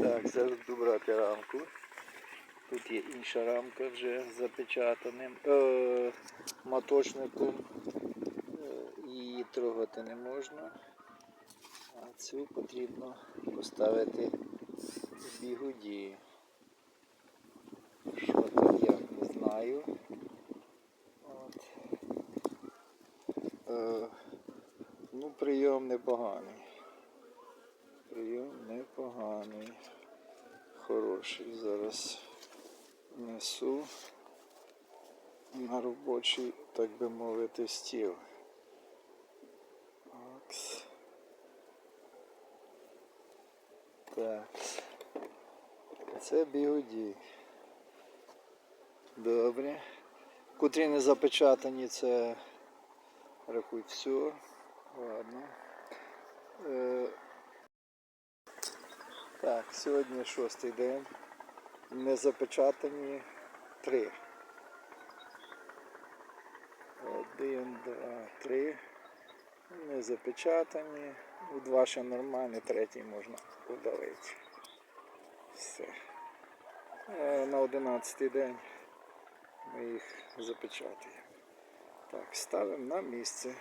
Так, зараз буду брати рамку. Тут є інша рамка вже запечатаним е, моточником. Е, її трогати не можна. А цю потрібно поставити в бігуді. Що тут я не знаю. От. Е, ну, прийом непоганий. Прийом непоганий. Хороший. Зараз несу на робочий, так би мовити, стіл. Окс. Так. Це бігуді. Добре. Котрі не запечатані, це рахуй все. Ладно. Так, сьогодні шостий день. Не запечатані три. Один, два, три. Не запечатані. Ну, Два ще нормальні, третій можна удалити. Все. Е, На одинадцятий день ми їх запечатаємо. Так, ставимо на місце.